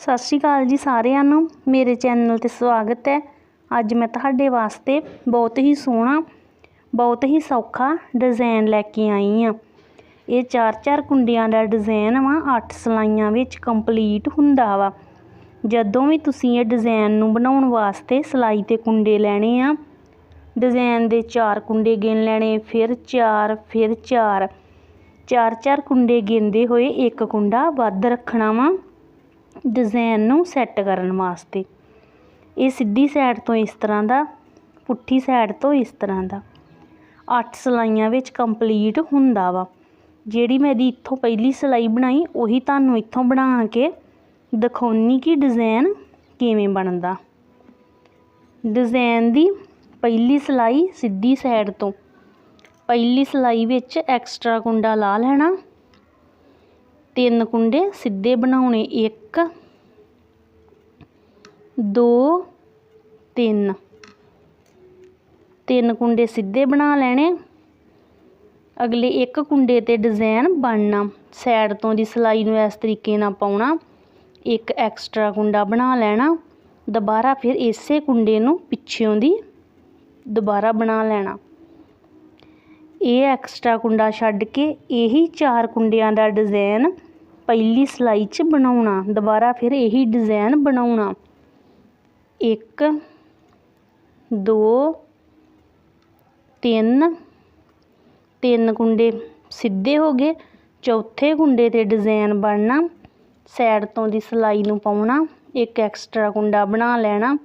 ਸਤਿ ਸ਼੍ਰੀ ਅਕਾਲ ਜੀ ਸਾਰਿਆਂ ਨੂੰ। ਮੇਰੇ ਚੈਨਲ ਤੇ ਸਵਾਗਤ ਹੈ। ਅੱਜ ਮੈਂ ਤੁਹਾਡੇ ਵਾਸਤੇ ਬਹੁਤ ਹੀ ਸੋਹਣਾ, ਬਹੁਤ ਹੀ ਸੌਖਾ ਡਿਜ਼ਾਈਨ ਲੈ ਕੇ ਆਈ ਆ ਇਹ ਚਾਰ ਚਾਰ ਕੁੰਡਿਆਂ ਦਾ ਡਿਜ਼ਾਈਨ ਵਾ, ਅੱਠ ਸਲਾਈਆਂ ਵਿੱਚ ਕੰਪਲੀਟ ਹੁੰਦਾ ਵਾ। ਜਦੋਂ ਵੀ ਤੁਸੀਂ ਇਹ ਡਿਜ਼ਾਈਨ ਨੂੰ ਬਣਾਉਣ ਵਾਸਤੇ ਸਲਾਈ ਤੇ ਕੁੰਡੇ ਲੈਣੇ ਆ ਡਿਜ਼ਾਈਨ ਦੇ ਚਾਰ ਕੁੰਡੇ ਗਿਣ ਲੈਣੇ, ਫਿਰ ਚਾਰ ਫਿਰ ਚਾਰ। ਚਾਰ ਚਾਰ ਕੁੰਡੇ ਗਿਣਦੇ ਹੋਏ ਇੱਕ ਕੁੰਡਾ ਵੱਧ ਰੱਖਣਾ ਵਾ। ਡਿਜ਼ਾਈਨ ਨੂੰ ਸੈੱਟ ਕਰਨ ਵਾਸਤੇ। ਇਹ ਸਿੱਧੀ ਸਾਈਡ ਤੋਂ ਇਸ ਤਰ੍ਹਾਂ ਦਾ, ਪੁੱਠੀ ਸਾਈਡ ਤੋਂ ਇਸ ਤਰ੍ਹਾਂ ਦਾ। ਅੱਠ ਸਲਾਈਆਂ ਵਿੱਚ ਕੰਪਲੀਟ ਹੁੰਦਾ ਵਾ। ਜਿਹੜੀ ਮੈਂ ਇਹਦੀ ਇੱਥੋਂ ਪਹਿਲੀ ਸਲਾਈ ਬਣਾਈ, ਉਹੀ ਤੁਹਾਨੂੰ ਇੱਥੋਂ ਬਣਾ ਕੇ ਦਿਖਾਉਣੀ ਕਿ ਡਿਜ਼ਾਈਨ ਕਿਵੇਂ ਬਣਦਾ। ਡਿਜ਼ਾਈਨ ਦੀ ਪਹਿਲੀ ਸਲਾਈ ਸਿੱਧੀ ਸਾਈਡ ਤੋਂ। ਪਹਿਲੀ ਸਲਾਈ ਵਿੱਚ ਐਕਸਟਰਾ ਕੁੰਡਾ ਲਾ ਲੈਣਾ। ਤਿੰਨ ਕੁੰਡੇ ਸਿੱਧੇ ਬਣਾਉਣੇ, ਇੱਕ, ਦੋ, ਤਿੰਨ। ਤਿੰਨ ਕੁੰਡੇ ਸਿੱਧੇ ਬਣਾ ਲੈਣੇ। ਅਗਲੇ ਇੱਕ ਕੁੰਡੇ ਤੇ ਡਿਜ਼ਾਈਨ ਬਣਨਾ। ਸਾਈਡ ਤੋਂ ਦੀ ਸਲਾਈ ਨੂੰ ਇਸ ਤਰੀਕੇ ਨਾਲ ਪਾਉਣਾ। ਇੱਕ ਐਕਸਟਰਾ ਕੁੰਡਾ ਬਣਾ ਲੈਣਾ। ਦੁਬਾਰਾ ਫਿਰ ਇਸੇ ਕੁੰਡੇ ਨੂੰ ਪਿੱਛੋਂ ਦੀ ਦੁਬਾਰਾ ਬਣਾ ਲੈਣਾ। ਇਹ ਐਕਸਟਰਾ ਕੁੰਡਾ ਛੱਡ ਕੇ ਇਹੀ ਚਾਰ ਕੁੰਡਿਆਂ ਦਾ ਡਿਜ਼ਾਈਨ ਪਹਿਲੀ ਸਲਾਈ 'ਚ ਬਣਾਉਣਾ, ਦੁਬਾਰਾ ਫਿਰ ਇਹੀ ਡਿਜ਼ਾਈਨ ਬਣਾਉਣਾ। ਇੱਕ, ਦੋ, ਤਿੰਨ ਤਿੰਨ ਕੁੰਡੇ ਸਿੱਧੇ ਹੋ ਗਏ। ਚੌਥੇ ਕੁੰਡੇ ਤੇ ਡਿਜ਼ਾਈਨ ਬਣਨਾ ਸਾਈਡ ਤੋਂ ਦੀ ਸਲਾਈ ਨੂੰ ਪਾਉਣਾ, ਇੱਕ ਐਕਸਟਰਾ ਕੁੰਡਾ ਬਣਾ ਲੈਣਾ,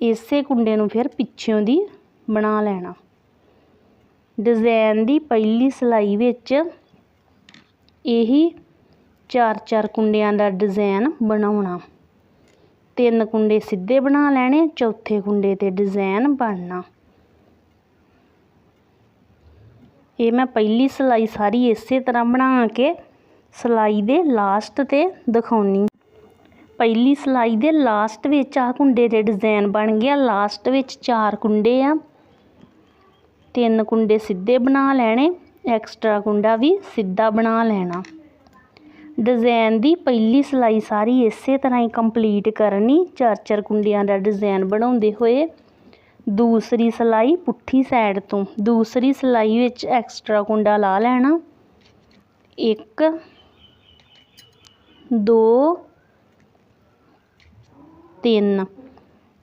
ਇਸੇ ਕੁੰਡੇ ਨੂੰ ਫਿਰ ਪਿੱਛੋਂ ਦੀ ਬਣਾ ਲੈਣਾ। ਡਿਜ਼ਾਈਨ ਦੀ ਪਹਿਲੀ ਸਲਾਈ ਵਿੱਚ ਇਹੀ ਚਾਰ ਚਾਰ ਕੁੰਡਿਆਂ ਦਾ ਡਿਜ਼ਾਈਨ ਬਣਾਉਣਾ। ਤਿੰਨ ਕੁੰਡੇ ਸਿੱਧੇ ਬਣਾ ਲੈਣੇ, ਚੌਥੇ ਕੁੰਡੇ ਤੇ ਡਿਜ਼ਾਈਨ ਬਣਨਾ। ਇਹ ਮੈਂ ਪਹਿਲੀ ਸਲਾਈ ਸਾਰੀ ਇਸੇ ਤਰ੍ਹਾਂ ਬਣਾ ਕੇ ਸਲਾਈ ਦੇ ਲਾਸਟ ਤੇ ਦਿਖਾਉਣੀ। ਪਹਿਲੀ ਸਲਾਈ ਦੇ ਲਾਸਟ ਵਿੱਚ ਆ ਕੁੰਡੇ ਦੇ ਡਿਜ਼ਾਈਨ ਬਣ ਗਿਆ। ਲਾਸਟ ਵਿੱਚ ਚਾਰ ਕੁੰਡੇ ਆ। ਤਿੰਨ ਕੁੰਡੇ ਸਿੱਧੇ ਬਣਾ ਲੈਣੇ, ਐਕਸਟਰਾ ਕੁੰਡਾ ਵੀ ਸਿੱਧਾ ਬਣਾ ਲੈਣਾ। ਡਿਜ਼ਾਈਨ ਦੀ ਪਹਿਲੀ ਸਿਲਾਈ ਸਾਰੀ ਇਸੇ ਤਰ੍ਹਾਂ ਹੀ ਕੰਪਲੀਟ ਕਰਨੀ। ਚਾਰ ਚਾਰ ਕੁੰਡਿਆਂ ਦਾ ਡਿਜ਼ਾਈਨ ਬਣਾਉਂਦੇ ਹੋਏ ਦੂਸਰੀ ਸਿਲਾਈ ਪੁੱਠੀ ਸਾਈਡ ਤੋਂ। ਦੂਸਰੀ ਸਿਲਾਈ ਵਿੱਚ ਐਕਸਟਰਾ ਕੁੰਡਾ ਲਾ ਲੈਣਾ। ਇੱਕ, ਦੋ, ਤਿੰਨ।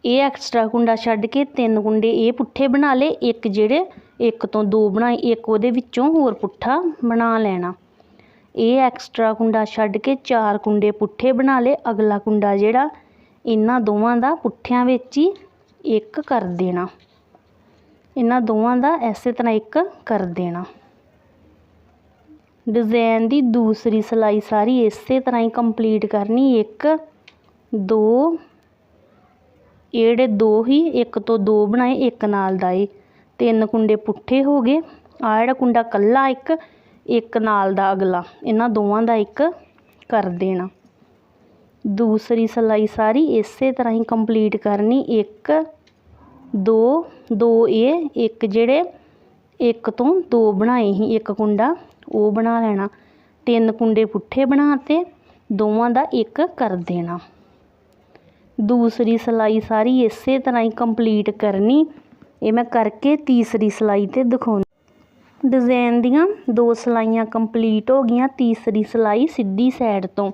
ਇਹ ਐਕਸਟਰਾ ਕੁੰਡਾ ਛੱਡ ਕੇ ਤਿੰਨ ਕੁੰਡੇ ਇਹ ਪੁੱਠੇ ਬਣਾ ਲਏ। ਇੱਕ ਜਿਹੜੇ ਇੱਕ ਤੋਂ ਦੋ ਬਣਾਏ, ਇੱਕ ਉਹਦੇ ਵਿੱਚੋਂ ਹੋਰ ਪੁੱਠਾ ਬਣਾ ਲੈਣਾ। ਇਹ ਐਕਸਟਰਾ ਕੁੰਡਾ ਛੱਡ ਕੇ ਚਾਰ ਕੁੰਡੇ ਪੁੱਠੇ ਬਣਾ ਲਏ। ਅਗਲਾ ਕੁੰਡਾ ਜਿਹੜਾ ਇਹਨਾਂ ਦੋਵਾਂ ਦਾ ਪੁੱਠਿਆਂ ਵਿੱਚ ਹੀ ਇੱਕ ਕਰ ਦੇਣਾ। ਇਹਨਾਂ ਦੋਵਾਂ ਦਾ ਐਸੇ ਤਰ੍ਹਾਂ ਇੱਕ ਕਰ ਦੇਣਾ। ਡਿਜ਼ਾਈਨ ਦੀ ਦੂਸਰੀ ਸਲਾਈ ਸਾਰੀ ਇਸੇ ਤਰ੍ਹਾਂ ਹੀ ਕੰਪਲੀਟ ਕਰਨੀ। ਇੱਕ, ਦੋ ਇਹ ਦੋ ਹੀ, ਇੱਕ ਤੋਂ ਦੋ ਬਣਾਏ, ਇੱਕ ਨਾਲ ਦਾ ਏ। ਤਿੰਨ ਕੁੰਡੇ ਪੁੱਠੇ ਹੋ ਗਏ। ਆ ਜਿਹੜਾ ਕੁੰਡਾ ਕੱਲਾ ਇੱਕ ਇੱਕ ਨਾਲ ਦਾ ਅਗਲਾ। ਇਹਨਾਂ ਦੋਵਾਂ ਦਾ ਇੱਕ ਕਰ ਦੇਣਾ। ਦੂਸਰੀ ਸਲਾਈ ਸਾਰੀ ਇਸੇ ਤਰ੍ਹਾਂ ਹੀ ਕੰਪਲੀਟ ਕਰਨੀ। ਇੱਕ, ਦੋ ਦੋ ਇਹ, ਇੱਕ ਜਿਹੜੇ ਇੱਕ ਤੋਂ ਦੋ ਬਣਾਏ ਹੀ ਇੱਕ ਕੁੰਡਾ, ਉਹ ਬਣਾ ਲੈਣਾ। ਤਿੰਨ ਕੁੰਡੇ ਪੁੱਠੇ ਬਣਾਤੇ, ਦੋਵਾਂ ਦਾ ਇੱਕ ਕਰ ਦੇਣਾ। ਦੂਸਰੀ ਸਲਾਈ ਸਾਰੀ ਇਸੇ ਤਰ੍ਹਾਂ ਹੀ ਕੰਪਲੀਟ ਕਰਨੀ। ਇਹ ਮੈਂ ਕਰਕੇ ਤੀਸਰੀ ਸਲਾਈ ਤੇ ਦਿਖਾਉਣੀ। ਡਿਜ਼ਾਈਨ ਦੀਆਂ ਦੋ ਸਲਾਈਆਂ ਕੰਪਲੀਟ ਹੋ ਗਈਆਂ, ਤੀਸਰੀ ਸਲਾਈ ਸਿੱਧੀ ਸਾਈਡ ਤੋਂ।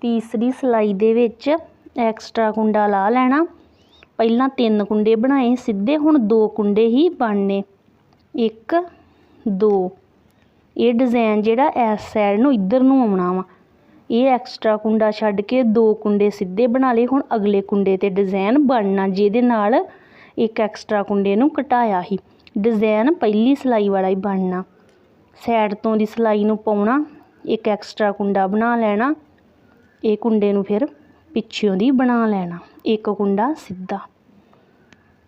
ਤੀਸਰੀ ਸਲਾਈ ਦੇ ਵਿੱਚ ਐਕਸਟਰਾ ਕੁੰਡਾ ਲਾ ਲੈਣਾ। ਪਹਿਲਾਂ ਤਿੰਨ ਕੁੰਡੇ ਬਣਾਏ, ਸਿੱਧੇ ਹੁਣ ਦੋ ਕੁੰਡੇ ਹੀ ਬਣਨੇ। ਇੱਕ, ਦੋ। ਇਹ ਡਿਜ਼ਾਈਨ ਜਿਹੜਾ ਇਸ ਸਾਈਡ ਨੂੰ ਇੱਧਰ ਨੂੰ ਆਉਣਾ ਵਾ। ਇਹ ਐਕਸਟਰਾ ਕੁੰਡਾ ਛੱਡ ਕੇ ਦੋ ਕੁੰਡੇ ਸਿੱਧੇ ਬਣਾ ਲਏ, ਹੁਣ ਅਗਲੇ ਕੁੰਡੇ ਤੇ ਡਿਜ਼ਾਈਨ ਬਣਨਾ, ਜਿਹਦੇ ਨਾਲ ਇੱਕ ਐਕਸਟਰਾ ਕੁੰਡੇ ਨੂੰ ਘਟਾਇਆ ਸੀ। ਡਿਜ਼ਾਈਨ ਪਹਿਲੀ ਸਿਲਾਈ ਵਾਲਾ ਹੀ ਬਣਨਾ। ਸਾਈਡ ਤੋਂ ਦੀ ਸਿਲਾਈ ਨੂੰ ਪਾਉਣਾ, ਇੱਕ ਐਕਸਟਰਾ ਕੁੰਡਾ ਬਣਾ ਲੈਣਾ, ਇਹ ਕੁੰਡੇ ਨੂੰ ਫਿਰ ਪਿੱਛੋਂ ਦੀ ਬਣਾ ਲੈਣਾ, ਇੱਕ ਕੁੰਡਾ ਸਿੱਧਾ।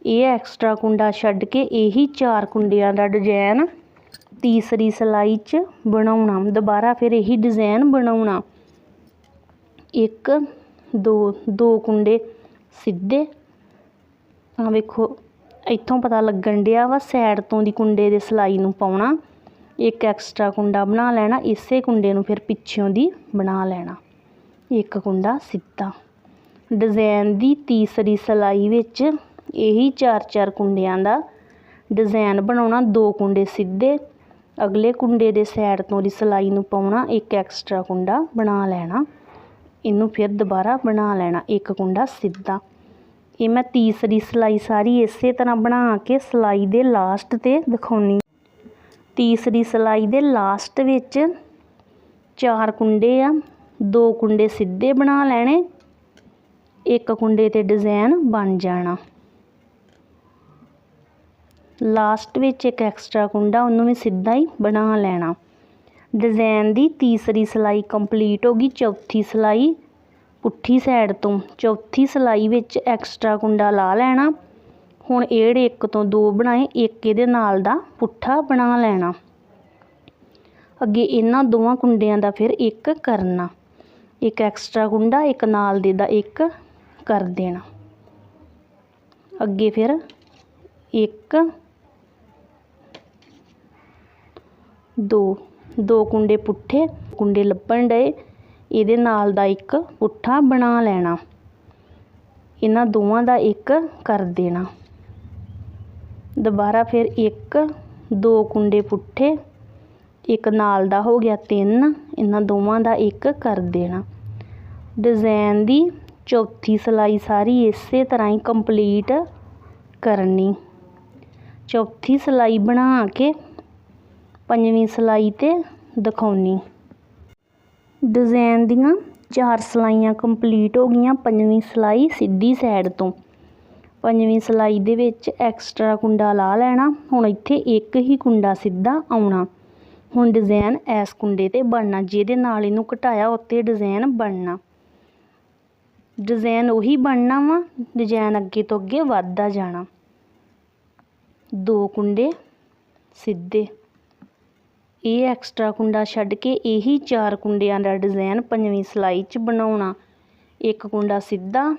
ਇਹ ਐਕਸਟਰਾ ਕੁੰਡਾ ਛੱਡ ਕੇ ਇਹੀ ਚਾਰ ਕੁੰਡਿਆਂ ਦਾ ਡਿਜ਼ਾਈਨ ਤੀਸਰੀ ਸਿਲਾਈ 'ਚ ਬਣਾਉਣਾ, ਦੁਬਾਰਾ ਫਿਰ ਇਹੀ ਡਿਜ਼ਾਈਨ ਬਣਾਉਣਾ। ਇੱਕ, ਦੋ ਦੋ ਕੁੰਡੇ ਸਿੱਧੇ। ਆ ਵੇਖੋ ਇੱਥੋਂ ਪਤਾ ਲੱਗਣ ਡਿਆ ਵਾ ਸਾਈਡ ਤੋਂ ਦੀ ਕੁੰਡੇ ਦੇ ਸਲਾਈ ਨੂੰ ਪਾਉਣਾ। ਇੱਕ ਐਕਸਟਰਾ ਕੁੰਡਾ ਬਣਾ ਲੈਣਾ, ਇਸੇ ਕੁੰਡੇ ਨੂੰ ਫਿਰ ਪਿੱਛੋਂ ਦੀ ਬਣਾ ਲੈਣਾ। ਇੱਕ ਕੁੰਡਾ ਸਿੱਧਾ। ਡਿਜ਼ਾਈਨ ਦੀ ਤੀਸਰੀ ਸਿਲਾਈ ਵਿੱਚ ਇਹੀ ਚਾਰ ਚਾਰ ਕੁੰਡਿਆਂ ਦਾ ਡਿਜ਼ਾਈਨ ਬਣਾਉਣਾ, ਦੋ ਕੁੰਡੇ ਸਿੱਧੇ। ਅਗਲੇ ਕੁੰਡੇ ਦੇ ਸਾਈਡ ਤੋਂ ਦੀ ਸਿਲਾਈ ਨੂੰ ਪਾਉਣਾ, ਇੱਕ ਐਕਸਟਰਾ ਕੁੰਡਾ ਬਣਾ ਲੈਣਾ। ਇਹਨੂੰ ਫਿਰ ਦੁਬਾਰਾ ਬਣਾ ਲੈਣਾ, ਇੱਕ ਕੁੰਡਾ ਸਿੱਧਾ। ਇਹ ਮੈਂ ਤੀਸਰੀ ਸਿਲਾਈ ਸਾਰੀ ਇਸੇ ਤਰ੍ਹਾਂ ਬਣਾ ਕੇ ਸਿਲਾਈ ਦੇ ਲਾਸਟ ਤੇ ਦਿਖਾਉਣੀ। ਤੀਸਰੀ ਸਿਲਾਈ ਦੇ ਲਾਸਟ ਵਿੱਚ ਚਾਰ ਕੁੰਡੇ ਆ, ਦੋ ਕੁੰਡੇ ਸਿੱਧੇ ਬਣਾ ਲੈਣੇ, ਇੱਕ ਕੁੰਡੇ ਤੇ ਡਿਜ਼ਾਈਨ ਬਣ ਜਾਣਾ। ਲਾਸਟ ਵਿੱਚ ਇੱਕ ਐਕਸਟਰਾ ਕੁੰਡਾ, ਉਹਨੂੰ ਵੀ ਸਿੱਧਾ ਹੀ ਬਣਾ ਲੈਣਾ। ਡਿਜ਼ਾਈਨ ਦੀ ਤੀਸਰੀ ਸਿਲਾਈ ਕੰਪਲੀਟ ਹੋ ਗਈ, ਚੌਥੀ ਸਿਲਾਈ ਪੁੱਠੀ ਸਾਈਡ ਤੋਂ ਚੌਥੀ ਸਿਲਾਈ ਵਿੱਚ ਐਕਸਟਰਾ ਕੁੰਡਾ ਲਾ ਲੈਣਾ। ਹੁਣ ਇਹ ਇੱਕ ਤੋਂ ਦੋ ਬਣਾਏ, ਇੱਕ ਇਹਦੇ ਨਾਲ ਦਾ ਪੁੱਠਾ ਬਣਾ ਲੈਣਾ। ਅੱਗੇ ਇਹਨਾਂ ਦੋਵਾਂ ਕੁੰਡਿਆਂ ਦਾ ਫਿਰ ਇੱਕ ਕਰਨਾ। ਇੱਕ ਐਕਸਟਰਾ ਕੁੰਡਾ, ਇੱਕ ਨਾਲ ਦੇ ਦਾ ਇੱਕ ਕਰ ਦੇਣਾ। ਅੱਗੇ ਫਿਰ ਇੱਕ, ਦੋ। ਦੋ ਕੁੰਡੇ ਪੁੱਠੇ, ਕੁੰਡੇ ਲੱਭਣ ਡਏ। ਇਹਦੇ ਨਾਲ ਦਾ ਇੱਕ ਪੁੱਠਾ ਬਣਾ ਲੈਣਾ। ਇਹਨਾਂ ਦੋਵਾਂ ਦਾ ਇੱਕ ਕਰ ਦੇਣਾ। ਦੁਬਾਰਾ ਫਿਰ ਇੱਕ, ਦੋ ਕੁੰਡੇ ਪੁੱਠੇ, ਇੱਕ ਨਾਲ ਦਾ ਹੋ ਗਿਆ ਤਿੰਨ, ਇਹਨਾਂ ਦੋਵਾਂ ਦਾ ਇੱਕ ਕਰ ਦੇਣਾ। ਡਿਜ਼ਾਈਨ ਦੀ ਚੌਥੀ ਸਿਲਾਈ ਸਾਰੀ ਇਸੇ ਤਰ੍ਹਾਂ ਹੀ ਕੰਪਲੀਟ ਕਰਨੀ। ਚੌਥੀ ਸਿਲਾਈ ਬਣਾ ਕੇ ਪੰਜਵੀਂ ਸਿਲਾਈ ਤੇ ਦਿਖਾਉਣੀ। ਡਿਜ਼ਾਈਨ ਦੀਆਂ ਚਾਰ ਸਿਲਾਈਆਂ ਕੰਪਲੀਟ ਹੋ ਗਈਆਂ, ਪੰਜਵੀਂ ਸਿਲਾਈ ਸਿੱਧੀ ਸਾਈਡ ਤੋਂ। ਪੰਜਵੀਂ ਸਿਲਾਈ ਦੇ ਵਿੱਚ ਐਕਸਟਰਾ ਕੁੰਡਾ ਲਾ ਲੈਣਾ, ਹੁਣ ਇੱਥੇ ਇੱਕ ਹੀ ਕੁੰਡਾ ਸਿੱਧਾ ਆਉਣਾ। ਹੁਣ ਡਿਜ਼ਾਈਨ ਇਸ ਕੁੰਡੇ ਤੇ ਬਣਨਾ, ਜਿਹਦੇ ਨਾਲ ਇਹਨੂੰ ਘਟਾਇਆ ਉੱਤੇ ਡਿਜ਼ਾਈਨ ਬਣਨਾ। ਡਿਜ਼ਾਈਨ ਉਹੀ ਬਣਨਾ ਵਾ ਡਿਜ਼ਾਈਨ ਅੱਗੇ ਤੋਂ ਅੱਗੇ ਵੱਧਦਾ ਜਾਣਾ। ਦੋ ਕੁੰਡੇ ਸਿੱਧੇ। ਇਹ ਐਕਸਟਰਾ ਕੁੰਡਾ ਛੱਡ ਕੇ ਇਹੀ ਚਾਰ ਕੁੰਡਿਆਂ ਦਾ ਡਿਜ਼ਾਈਨ ਪੰਜਵੀਂ ਸਿਲਾਈ 'ਚ ਬਣਾਉਣਾ। ਇੱਕ ਕੁੰਡਾ ਸਿੱਧਾ,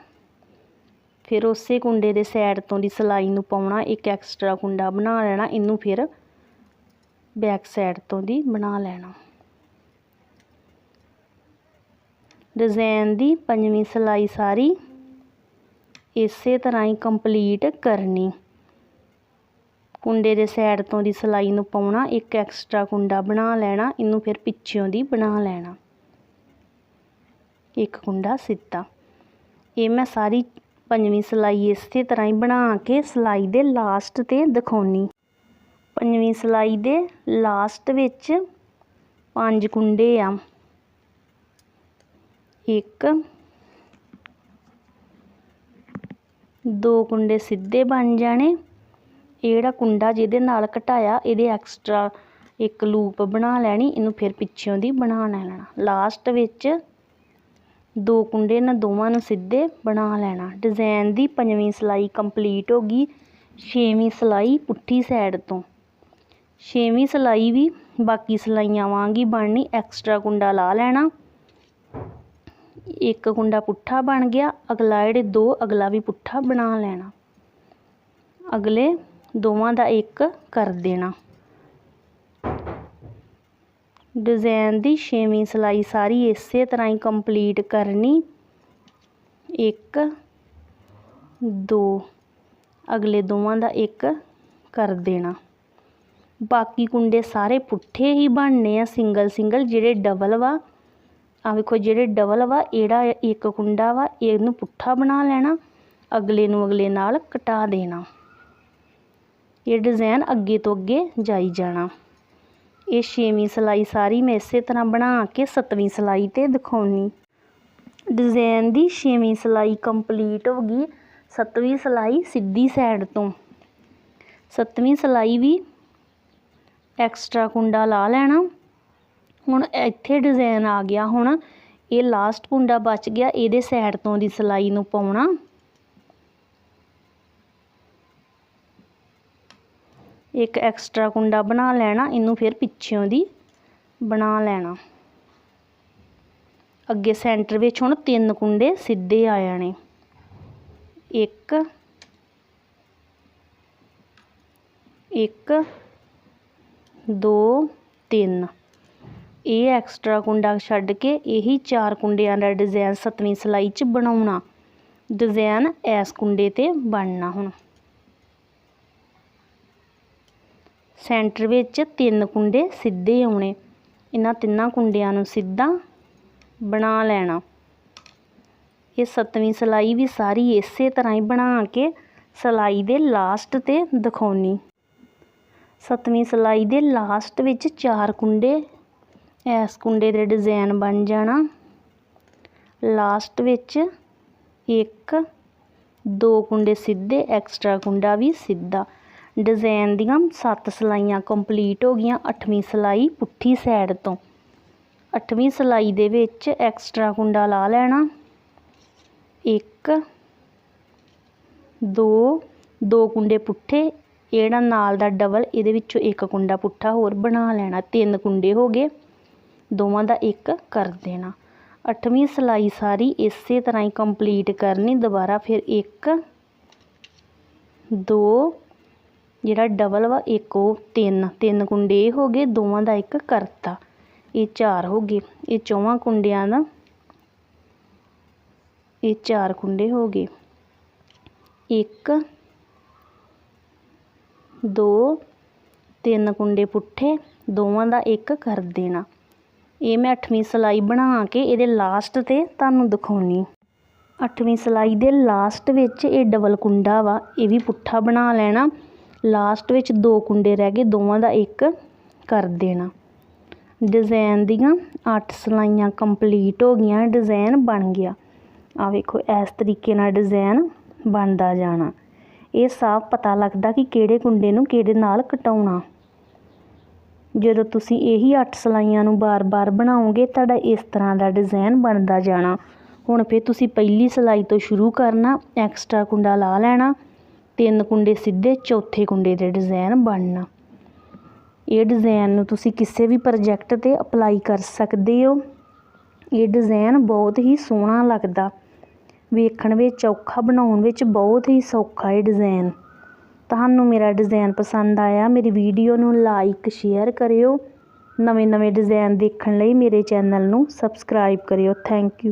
ਫਿਰ ਉਸੇ ਕੁੰਡੇ ਦੇ ਸਾਈਡ ਤੋਂ ਦੀ ਸਿਲਾਈ ਨੂੰ ਪਾਉਣਾ, ਇੱਕ ਐਕਸਟਰਾ ਕੁੰਡਾ ਬਣਾ ਲੈਣਾ, ਇਹਨੂੰ ਫਿਰ ਬੈਕ ਸਾਈਡ ਤੋਂ ਦੀ ਬਣਾ ਲੈਣਾ। ਡਿਜ਼ਾਈਨ ਦੀ ਪੰਜਵੀਂ ਸਿਲਾਈ ਸਾਰੀ ਇਸੇ ਤਰ੍ਹਾਂ ਹੀ ਕੰਪਲੀਟ ਕਰਨੀ। ਕੁੰਡੇ ਦੇ ਸਾਈਡ ਤੋਂ ਦੀ ਸਿਲਾਈ ਨੂੰ ਪਾਉਣਾ, ਇੱਕ ਐਕਸਟਰਾ ਕੁੰਡਾ ਬਣਾ ਲੈਣਾ, ਇਹਨੂੰ ਫਿਰ ਪਿੱਛਿਓਂ ਦੀ ਬਣਾ ਲੈਣਾ। ਇੱਕ ਕੁੰਡਾ ਸਿੱਧਾ। ਇਹ ਮੈਂ ਸਾਰੀ ਪੰਜਵੀਂ ਸਿਲਾਈ ਇਸੇ ਤਰ੍ਹਾਂ ਹੀ ਬਣਾ ਕੇ ਸਿਲਾਈ ਦੇ ਲਾਸਟ ਤੇ ਦਿਖਾਉਣੀ। ਪੰਜਵੀਂ ਸਿਲਾਈ ਦੇ ਲਾਸਟ ਵਿੱਚ ਪੰਜ ਕੁੰਡੇ ਆ। ਇੱਕ, ਦੋ ਕੁੰਡੇ ਸਿੱਧੇ ਬਣ ਜਾਣੇ। ਇਹ ਜਿਹੜਾ ਕੁੰਡਾ ਜਿਹਦੇ ਨਾਲ ਘਟਾਇਆ, ਇਹਦੇ ਐਕਸਟਰਾ ਇੱਕ ਲੂਪ ਬਣਾ ਲੈਣੀ, ਇਹਨੂੰ ਫਿਰ ਪਿੱਛੋਂ ਦੀ ਬਣਾ ਲੈਣਾ। ਲਾਸਟ ਵਿੱਚ ਦੋ ਕੁੰਡੇ ਇਹਨਾਂ ਦੋਵਾਂ ਨੂੰ ਸਿੱਧੇ ਬਣਾ ਲੈਣਾ। ਡਿਜ਼ਾਈਨ ਦੀ ਪੰਜਵੀਂ ਸਿਲਾਈ ਕੰਪਲੀਟ ਹੋ ਗਈ, ਛੇਵੀਂ ਸਿਲਾਈ ਪੁੱਠੀ ਸਾਈਡ ਤੋਂ। ਛੇਵੀਂ ਸਿਲਾਈ ਵੀ ਬਾਕੀ ਸਿਲਾਈਆਂ ਵਾਂਗ ਹੀ ਬਣਨੀ ਐਕਸਟਰਾ ਕੁੰਡਾ ਲਾ ਲੈਣਾ। ਇੱਕ ਕੁੰਡਾ ਪੁੱਠਾ ਬਣ ਗਿਆ, ਅਗਲਾ ਜਿਹੜੇ ਦੋ, ਅਗਲਾ ਵੀ ਪੁੱਠਾ ਬਣਾ ਲੈਣਾ। ਅਗਲੇ ਦੋਵਾਂ ਦਾ ਇੱਕ ਕਰ ਦੇਣਾ। ਡਿਜ਼ਾਈਨ ਦੀ ਛੇਵੀਂ ਸਿਲਾਈ ਸਾਰੀ ਇਸੇ ਤਰ੍ਹਾਂ ਹੀ ਕੰਪਲੀਟ ਕਰਨੀ। ਇੱਕ, ਦੋ, ਅਗਲੇ ਦੋਵਾਂ ਦਾ ਇੱਕ ਕਰ ਦੇਣਾ। ਬਾਕੀ ਕੁੰਡੇ ਸਾਰੇ ਪੁੱਠੇ ਹੀ ਬਣਨੇ ਆ, ਸਿੰਗਲ ਸਿੰਗਲ ਜਿਹੜੇ ਡਬਲ ਵਾ। ਆ ਵੇਖੋ ਜਿਹੜੇ ਡਬਲ ਵਾ, ਇਹੜਾ ਇੱਕ ਕੁੰਡਾ ਵਾ, ਇਹਨੂੰ ਪੁੱਠਾ ਬਣਾ ਲੈਣਾ, ਅਗਲੇ ਨੂੰ ਅਗਲੇ ਨਾਲ ਕਟਾ ਦੇਣਾ। ਇਹ ਡਿਜ਼ਾਈਨ ਅੱਗੇ ਤੋਂ ਅੱਗੇ ਜਾਈ ਜਾਣਾ। ਇਹ ਛੇਵੀਂ ਸਿਲਾਈ ਸਾਰੀ ਮੈਂ ਇਸੇ ਤਰ੍ਹਾਂ ਬਣਾ ਕੇ ਸੱਤਵੀਂ ਸਿਲਾਈ ਤੇ ਦਿਖਾਉਣੀ। ਡਿਜ਼ਾਈਨ ਦੀ ਛੇਵੀਂ ਸਿਲਾਈ ਕੰਪਲੀਟ ਹੋ ਗਈ ਸੱਤਵੀਂ ਸਿਲਾਈ ਸਿੱਧੀ ਸਾਈਡ ਤੋਂ। ਸੱਤਵੀਂ ਸਿਲਾਈ ਵੀ ਐਕਸਟਰਾ ਕੁੰਡਾ ਲਾ ਲੈਣਾ। ਹੁਣ ਇੱਥੇ ਡਿਜ਼ਾਈਨ ਆ ਗਿਆ। ਹੁਣ ਇਹ ਲਾਸਟ ਕੁੰਡਾ ਬਚ ਗਿਆ, ਇਹਦੇ ਸਾਈਡ ਤੋਂ ਦੀ ਸਿਲਾਈ ਨੂੰ ਪਾਉਣਾ। ਇੱਕ ਐਕਸਟਰਾ ਕੁੰਡਾ ਬਣਾ ਲੈਣਾ, ਇਹਨੂੰ ਫਿਰ ਪਿੱਛੋਂ ਦੀ ਬਣਾ ਲੈਣਾ। ਅੱਗੇ ਸੈਂਟਰ ਵਿੱਚ ਹੁਣ ਤਿੰਨ ਕੁੰਡੇ ਸਿੱਧੇ ਆ ਜਾਣੇ। ਇੱਕ ਇੱਕ, ਦੋ, ਤਿੰਨ। ਇਹ ਐਕਸਟਰਾ ਕੁੰਡਾ ਛੱਡ ਕੇ ਇਹੀ ਚਾਰ ਕੁੰਡਿਆਂ ਦਾ ਡਿਜ਼ਾਈਨ ਸਤਵੀਂ ਸਿਲਾਈ 'ਚ ਬਣਾਉਣਾ। ਡਿਜ਼ਾਈਨ ਇਸ ਕੁੰਡੇ ਤੇ ਬਣਨਾ ਹੁਣ। ਸੈਂਟਰ ਵਿੱਚ ਤਿੰਨ ਕੁੰਡੇ ਸਿੱਧੇ ਆਉਣੇ। ਇਹਨਾਂ ਤਿੰਨਾਂ ਕੁੰਡਿਆਂ ਨੂੰ ਸਿੱਧਾ ਬਣਾ ਲੈਣਾ। ਇਹ ਸੱਤਵੀਂ ਸਿਲਾਈ ਵੀ ਸਾਰੀ ਇਸੇ ਤਰ੍ਹਾਂ ਹੀ ਬਣਾ ਕੇ ਸਿਲਾਈ ਦੇ ਲਾਸਟ ਤੇ ਦਿਖਾਉਣੀ। ਸੱਤਵੀਂ ਸਿਲਾਈ ਦੇ ਲਾਸਟ ਵਿੱਚ ਚਾਰ ਕੁੰਡੇ, ਇਸ ਕੁੰਡੇ ਦੇ ਡਿਜ਼ਾਈਨ ਬਣ ਜਾਣਾ। ਲਾਸਟ ਵਿੱਚ ਇੱਕ, ਦੋ ਕੁੰਡੇ ਸਿੱਧੇ ਐਕਸਟਰਾ ਕੁੰਡਾ ਵੀ ਸਿੱਧਾ। ਡਿਜ਼ਾਈਨ ਦੀਆਂ ਸੱਤ ਸਿਲਾਈਆਂ ਕੰਪਲੀਟ ਹੋ ਗਈਆਂ ਅੱਠਵੀਂ ਸਿਲਾਈ ਪੁੱਠੀ ਸਾਈਡ ਤੋਂ। ਅੱਠਵੀਂ ਸਿਲਾਈ ਦੇ ਵਿੱਚ ਐਕਸਟਰਾ ਕੁੰਡਾ ਲਾ ਲੈਣਾ। ਇੱਕ, ਦੋ ਦੋ ਕੁੰਡੇ ਪੁੱਠੇ ਜਿਹੜਾ ਨਾਲ ਦਾ ਡਬਲ ਇਹਦੇ ਵਿੱਚੋਂ ਇੱਕ ਕੁੰਡਾ ਪੁੱਠਾ ਹੋਰ ਬਣਾ ਲੈਣਾ। ਤਿੰਨ ਕੁੰਡੇ ਹੋ ਗਏ, ਦੋਵਾਂ ਦਾ ਇੱਕ ਕਰ ਦੇਣਾ। ਅੱਠਵੀਂ ਸਿਲਾਈ ਸਾਰੀ ਇਸੇ ਤਰ੍ਹਾਂ ਹੀ ਕੰਪਲੀਟ ਕਰਨੀ, ਦੁਬਾਰਾ ਫਿਰ ਇੱਕ, ਦੋ ਜਿਹੜਾ ਡਬਲ ਵਾ, ਇੱਕ ਉਹ ਤਿੰਨ ਤਿੰਨ ਕੁੰਡੇ, ਇਹ ਹੋ ਗਏ ਦੋਵਾਂ ਦਾ ਇੱਕ ਕਰਤਾ। ਇਹ ਚਾਰ ਹੋ ਗਏ। ਇਹ ਚੌਵਾਂ ਕੁੰਡਿਆਂ ਦਾ, ਇਹ ਚਾਰ ਕੁੰਡੇ ਹੋ ਗਏ। ਇੱਕ, ਦੋ, ਤਿੰਨ ਕੁੰਡੇ ਪੁੱਠੇ, ਦੋਵਾਂ ਦਾ ਇੱਕ ਕਰ ਦੇਣਾ। ਇਹ ਮੈਂ ਅੱਠਵੀਂ ਸਿਲਾਈ ਬਣਾ ਕੇ ਇਹਦੇ ਲਾਸਟ ਤੇ ਤੁਹਾਨੂੰ ਦਿਖਾਉਣੀ ਅੱਠਵੀਂ ਸਿਲਾਈ ਦੇ ਲਾਸਟ ਵਿੱਚ ਇਹ ਡਬਲ ਕੁੰਡਾ ਵਾ, ਇਹ ਵੀ ਪੁੱਠਾ ਬਣਾ ਲੈਣਾ। ਲਾਸਟ ਵਿੱਚ ਦੋ ਕੁੰਡੇ ਰਹਿ ਗਏ, ਦੋਵਾਂ ਦਾ ਇੱਕ ਕਰ ਦੇਣਾ। ਡਿਜ਼ਾਈਨ ਦੀਆਂ 8 ਸਿਲਾਈਆਂ ਕੰਪਲੀਟ ਹੋ ਗਈਆਂ, ਡਿਜ਼ਾਈਨ ਬਣ ਗਿਆ। ਆ ਵੇਖੋ, ਇਸ ਤਰੀਕੇ ਨਾਲ ਡਿਜ਼ਾਈਨ ਬਣਦਾ ਜਾਣਾ। ਇਹ ਸਾਫ਼ ਪਤਾ ਲੱਗਦਾ ਕਿ ਕਿਹੜੇ ਕੁੰਡੇ ਨੂੰ ਕਿਹੜੇ ਨਾਲ ਕਟਾਉਣਾ। ਜਦੋਂ ਤੁਸੀਂ ਇਹੀ 8 ਸਿਲਾਈਆਂ ਨੂੰ ਬਾਰ-ਬਾਰ ਬਣਾਓਗੇ, ਤੁਹਾਡਾ ਇਸ ਤਰ੍ਹਾਂ ਦਾ ਡਿਜ਼ਾਈਨ ਬਣਦਾ ਜਾਣਾ। ਹੁਣ ਫਿਰ ਤੁਸੀਂ ਪਹਿਲੀ ਸਿਲਾਈ ਤੋਂ ਸ਼ੁਰੂ ਕਰਨਾ, ਐਕਸਟਰਾ ਕੁੰਡਾ ਲਾ ਲੈਣਾ ਤਿੰਨ ਕੁੰਡੇ ਸਿੱਧੇ, ਚੌਥੇ ਕੁੰਡੇ ਦੇ ਡਿਜ਼ਾਈਨ ਬਣਨਾ। ਇਹ ਡਿਜ਼ਾਈਨ ਨੂੰ ਤੁਸੀਂ ਕਿਸੇ ਵੀ ਪ੍ਰੋਜੈਕਟ ਤੇ ਅਪਲਾਈ ਕਰ ਸਕਦੇ ਹੋ। ਇਹ ਡਿਜ਼ਾਈਨ ਬਹੁਤ ਹੀ ਸੋਹਣਾ ਲੱਗਦਾ। ਵੇਖਣ ਵਿੱਚ ਔਖਾ, ਬਣਾਉਣ ਵਿੱਚ ਬਹੁਤ ਹੀ ਸੌਖਾ ਇਹ ਡਿਜ਼ਾਈਨ ਤੁਹਾਨੂੰ ਮੇਰਾ ਡਿਜ਼ਾਈਨ ਪਸੰਦ ਆਇਆ, ਮੇਰੀ ਵੀਡੀਓ ਨੂੰ ਲਾਈਕ ਸ਼ੇਅਰ ਕਰਿਓ। ਨਵੇਂ ਨਵੇਂ ਡਿਜ਼ਾਈਨ ਦੇਖਣ ਲਈ ਮੇਰੇ ਚੈਨਲ ਨੂੰ ਸਬਸਕ੍ਰਾਈਬ ਕਰਿਓ। Thank you